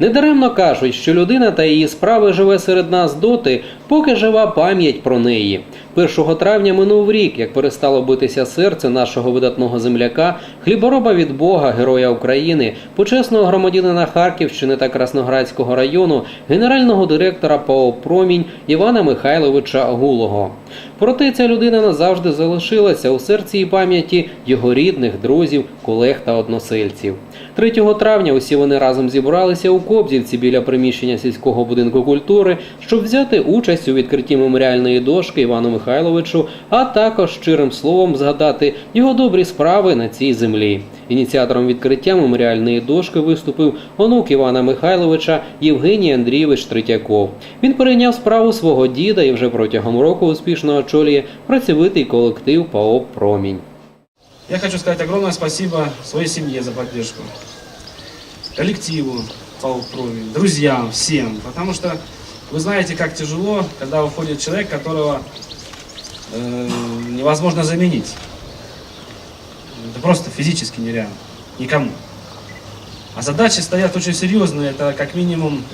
Недаремно кажуть, що людина та її справи живе серед нас доти, поки жива пам'ять про неї. 1 травня минув рік, як перестало битися серце нашого видатного земляка, хлібороба від Бога, героя України, почесного громадянина Харківщини та Красноградського району, генерального директора ПАО Промінь Івана Михайловича Гулого. Проте ця людина назавжди залишилася у серці і пам'яті його рідних, друзів, колег та односельців. 3 травня усі вони разом зібралися у Кобзівці біля приміщення сільського будинку культури, щоб взяти участь у відкритті меморіальної дошки Івану Михайловичу, а також щирим словом згадати його добрі справи на цій землі. Ініціатором відкриття меморіальної дошки виступив онук Івана Михайловича Євгеній Андрійович Третьяков. Він перейняв справу свого діда і вже протягом року успішно очолює працьовитий колектив ПАО Промінь. Я хочу сказать огромное спасибо своей семье за поддержку, коллективу по проме, друзьям, всем. Потому что вы знаете, как тяжело, когда уходит человек, которого э, невозможно заменить. Это просто физически нереально. Никому. А задачи стоят очень серьезные. Это как минимум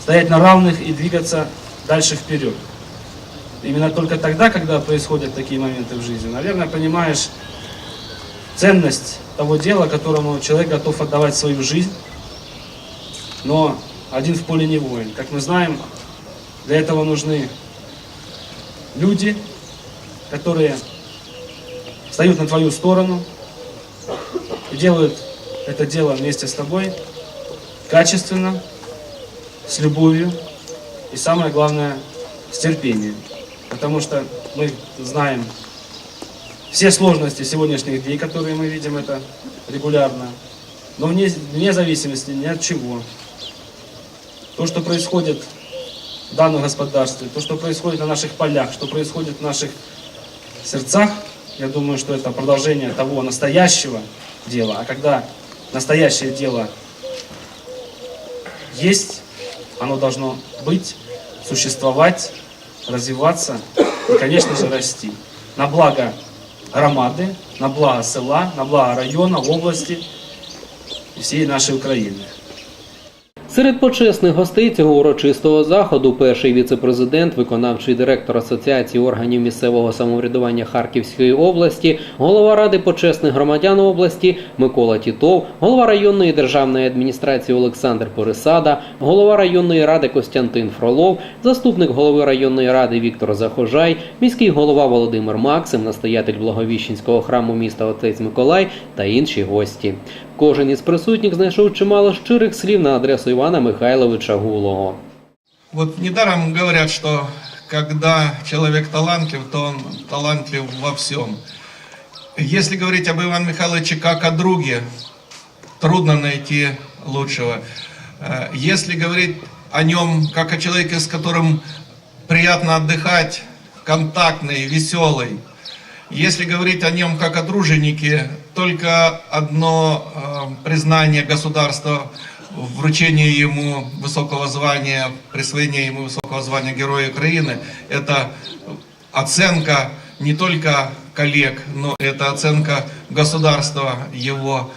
стоять на равных и двигаться дальше вперед. Именно только тогда, когда происходят такие моменты в жизни, наверное, понимаешь ценность того дела, которому человек готов отдавать свою жизнь. Но один в поле не воин. Как мы знаем, для этого нужны люди, которые встают на твою сторону и делают это дело вместе с тобой качественно, с любовью и самое главное, с терпением. Потому что мы знаем все сложности сегодняшних дней, которые мы видим это регулярно. Но вне, вне зависимости ни от чего. То, что происходит в данном господарстве, то, что происходит на наших полях, что происходит в наших сердцах, я думаю, что это продолжение того настоящего дела. А когда настоящее дело есть, оно должно быть, существовать, развиваться и, конечно же, расти. На благо громады, на благо села, на благо района, області і всієї нашої Украины. Серед почесних гостей цього урочистого заходу перший віцепрезидент, виконавчий директор Асоціації органів місцевого самоврядування Харківської області, голова ради почесних громадян області Микола Тітов, голова районної державної адміністрації Олександр Порисада, голова районної ради Костянтин Фролов, заступник голови районної ради Віктор Захожай, міський голова Володимир Максим, настоятель Благовіщенського храму міста Отець Миколай та інші гості. Кожен із присутніх знайшов чимало щирих слів на адресу Івана Михайловича Гулого. Вот недаром говорят, что когда человек талантлив, то он талантлив во всем. Если говорить об Иване Михайловиче как о друге, трудно найти лучшего. Э, Если говорить о нем как о человеке, с которым приятно отдыхать, контактный, веселый, если говорить о нем как о друженике, только одно э, признание государства, вручение ему высокого звания, присвоение ему высокого звания Героя Украины, это оценка не только коллег, но это оценка государства, его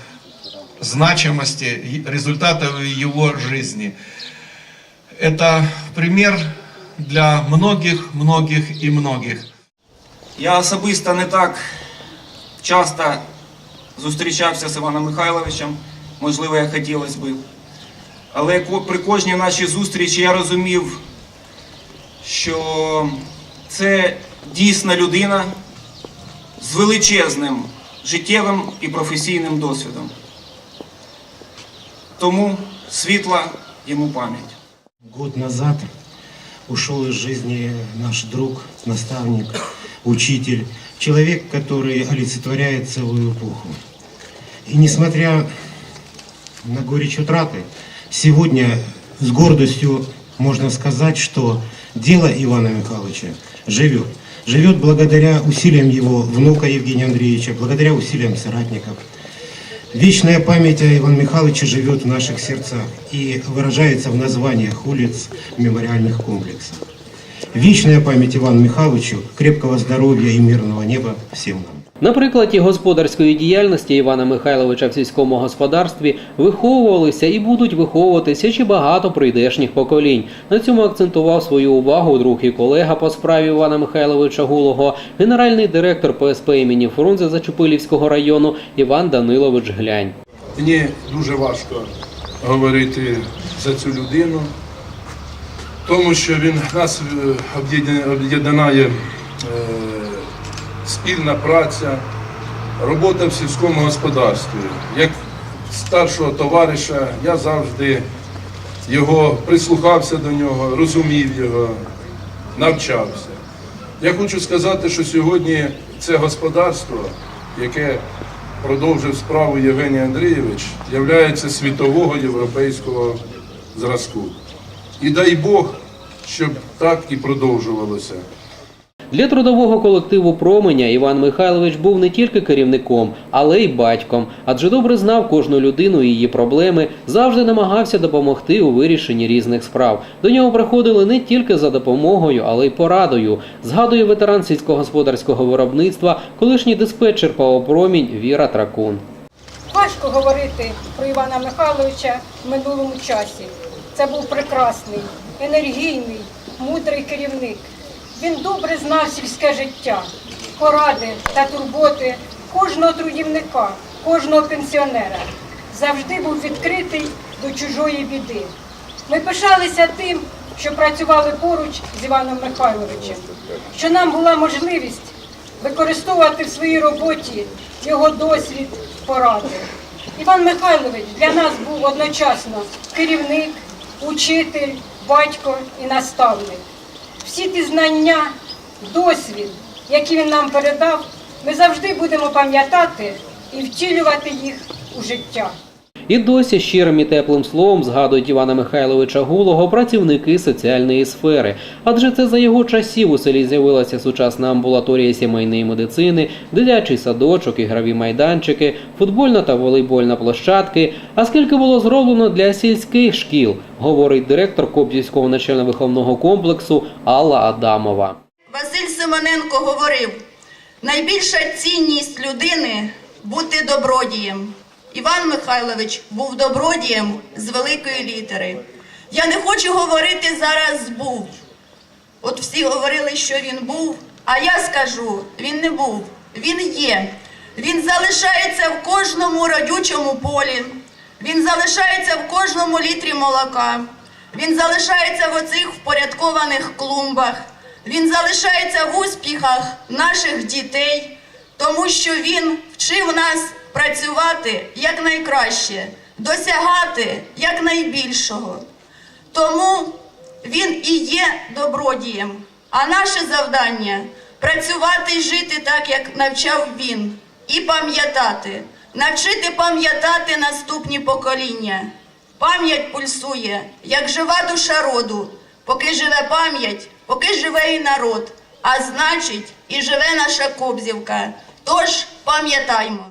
значимости, результатов его жизни. Это пример для многих, многих и многих. Я особисто не так часто зустрічався з Іваном Михайловичем, можливо, як хотілося би. Але при кожній нашій зустрічі я розумів, що це дійсна людина з величезним життєвим і професійним досвідом. Тому світла йому пам'ять. Год назад ушел из жизни наш друг, наставник, учитель, человек, который олицетворяет целую эпоху. И несмотря на горечь утраты, сегодня с гордостью можно сказать, что дело Ивана Михайловича живет. Живет благодаря усилиям его внука Евгения Андреевича, благодаря усилиям соратников. Вечная память о Иване Михайловиче живет в наших сердцах и выражается в названиях улиц мемориальных комплексов. Вечная память Ивану Михайловичу, крепкого здоровья и мирного неба всем нам. На прикладі господарської діяльності Івана Михайловича в сільському господарстві виховувалися і будуть виховуватися ще багато прийдешніх поколінь. На цьому акцентував свою увагу друг і колега по справі Івана Михайловича Гулого, генеральний директор ПСП імені Фрунзе Зачепилівського району Іван Данилович Глянь. Мені дуже важко говорити за цю людину, тому що він нас е, об'єднає е, спільна праця, робота в сільському господарстві. Як старшого товариша я завжди його прислухався до нього, розумів його, навчався. Я хочу сказати, що сьогодні це господарство, яке продовжив справу Євгеній Андрійович, є світового європейського зразку. І дай Бог, щоб так і продовжувалося. Для трудового колективу Променя Іван Михайлович був не тільки керівником, але й батьком, адже добре знав кожну людину і її проблеми, завжди намагався допомогти у вирішенні різних справ. До нього приходили не тільки за допомогою, але й порадою. Згадує ветеран сільськогосподарського виробництва, колишній диспетчер ПАО «Промінь» Віра Тракун. Важко говорити про Івана Михайловича в минулому часі. Це був прекрасний, енергійний, мудрий керівник. Він добре знав сільське життя, поради та турботи кожного трудівника, кожного пенсіонера. Завжди був відкритий до чужої біди. Ми пишалися тим, що працювали поруч з Іваном Михайловичем, що нам була можливість використовувати в своїй роботі його досвід, поради. Іван Михайлович для нас був одночасно керівник, учитель, батько і наставник. Всі ті знання, досвід, які він нам передав, ми завжди будемо пам'ятати і втілювати їх у життя. І досі щирим і теплим словом згадують Івана Михайловича Гулого працівники соціальної сфери. Адже це за його часів у селі з'явилася сучасна амбулаторія сімейної медицини, дитячий садочок, ігрові майданчики, футбольна та волейбольна площадки. А скільки було зроблено для сільських шкіл, говорить директор Кобзівського навчально-виховного комплексу Алла Адамова. Василь Симоненко говорив: найбільша цінність людини бути добродієм. Іван Михайлович був добродієм з великої літери. Я не хочу говорити зараз був. От всі говорили, що він був, а я скажу, він не був, він є. Він залишається в кожному родючому полі, він залишається в кожному літрі молока, він залишається в оцих впорядкованих клумбах, він залишається в успіхах наших дітей, тому що він вчив нас працювати якнайкраще, досягати якнайбільшого. Тому він і є добродієм. А наше завдання працювати і жити так, як навчав він, і пам'ятати, навчити пам'ятати наступні покоління. Пам'ять пульсує, як жива душа роду. Поки живе пам'ять, поки живе і народ, а значить, і живе наша Кобзівка. Тож пам'ятаймо.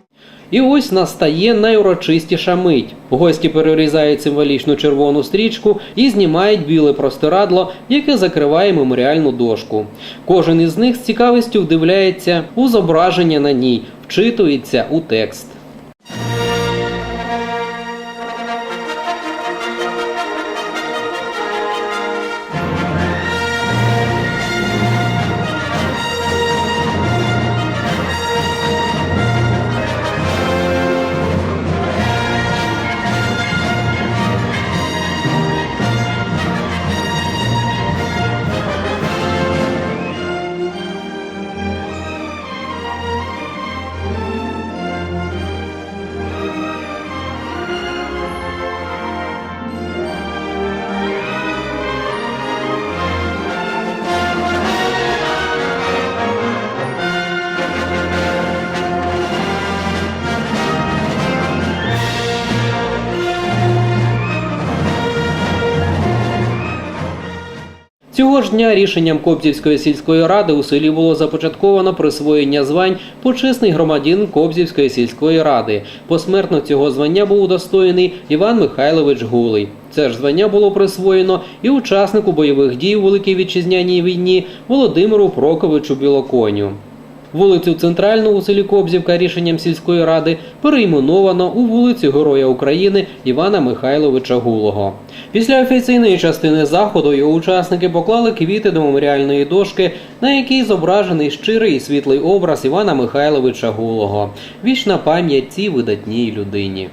І ось настає найурочистіша мить. Гості перерізають символічну червону стрічку і знімають біле простирадло, яке закриває меморіальну дошку. Кожен із них з цікавістю вдивляється у зображення на ній, вчитується у текст. Цього ж дня рішенням Кобзівської сільської ради у селі було започатковано присвоєння звань почесний громадянин Кобзівської сільської ради. Посмертно цього звання був удостоєний Іван Михайлович Гулий. Це ж звання було присвоєно і учаснику бойових дій у Великій Вітчизняній війні Володимиру Проковичу Білоконю. Вулицю Центральну у селі Кобзівка рішенням сільської ради перейменовано у вулицю Героя України Івана Михайловича Гулого. Після офіційної частини заходу його учасники поклали квіти до меморіальної дошки, на якій зображений щирий і світлий образ Івана Михайловича Гулого. Вічна пам'ять цій видатній людині.